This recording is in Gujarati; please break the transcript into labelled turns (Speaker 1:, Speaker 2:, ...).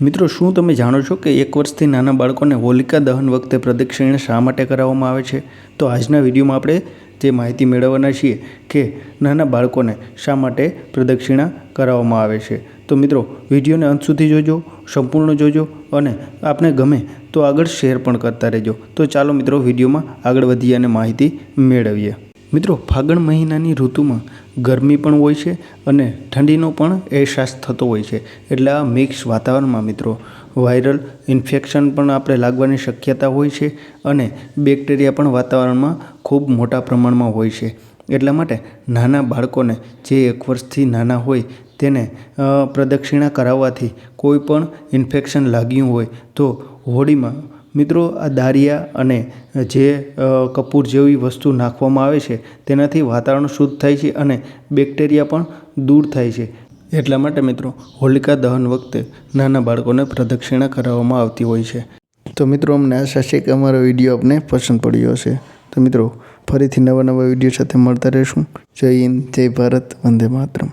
Speaker 1: મિત્રો, શું તમે જાણો છો કે એક વર્ષથી નાના બાળકોને હોલિકા દહન વખતે પ્રદક્ષિણા શા માટે કરાવવામાં આવે છે? તો આજના વિડીયોમાં આપણે તે માહિતી મેળવવાના છીએ કે નાના બાળકોને શા માટે પ્રદક્ષિણા કરાવવામાં આવે છે. તો મિત્રો, વિડીયોને અંત સુધી જોજો, સંપૂર્ણ જોજો અને આપને ગમે તો આગળ શેર પણ કરતા રહેજો. તો ચાલો મિત્રો, વિડીયોમાં આગળ વધીએ અને માહિતી મેળવીએ. મિત્રો, ફાગણ મહિનાની ઋતુમાં ગરમી પણ હોય છે અને ઠંડીનો પણ અહેસાસ થતો હોય છે. એટલે આ મિક્સ વાતાવરણમાં મિત્રો, વાયરલ ઇન્ફેક્શન પણ આપણે લાગવાની શક્યતા હોય છે અને બેક્ટેરિયા પણ વાતાવરણમાં ખૂબ મોટા પ્રમાણમાં હોય છે. એટલા માટે નાના બાળકોને જે એક વર્ષથી નાના હોય તેને પ્રદક્ષિણા કરાવવાથી કોઈ પણ ઇન્ફેક્શન લાગ્યું હોય તો હોળીમાં મિત્રો, આ દારિયા અને જે કપૂર જેવી વસ્તુ નાખવામાં આવે છે, તેનાથી વાતાવરણ શુદ્ધ થાય છે અને બેક્ટેરિયા પણ દૂર થાય છે. એટલા માટે મિત્રો, હોલિકા દહન વખતે નાના બાળકોને પ્રદક્ષિણા કરાવવામાં આવતી હોય છે. તો મિત્રો, અમને આશા છે કે અમારો વીડિયો આપને પસંદ પડ્યો હશે. તો મિત્રો, ફરીથી નવા નવા વીડિયો સાથે મળતા રહીશું. જય હિન્દ, જય ભારત, વંદે માતરમ.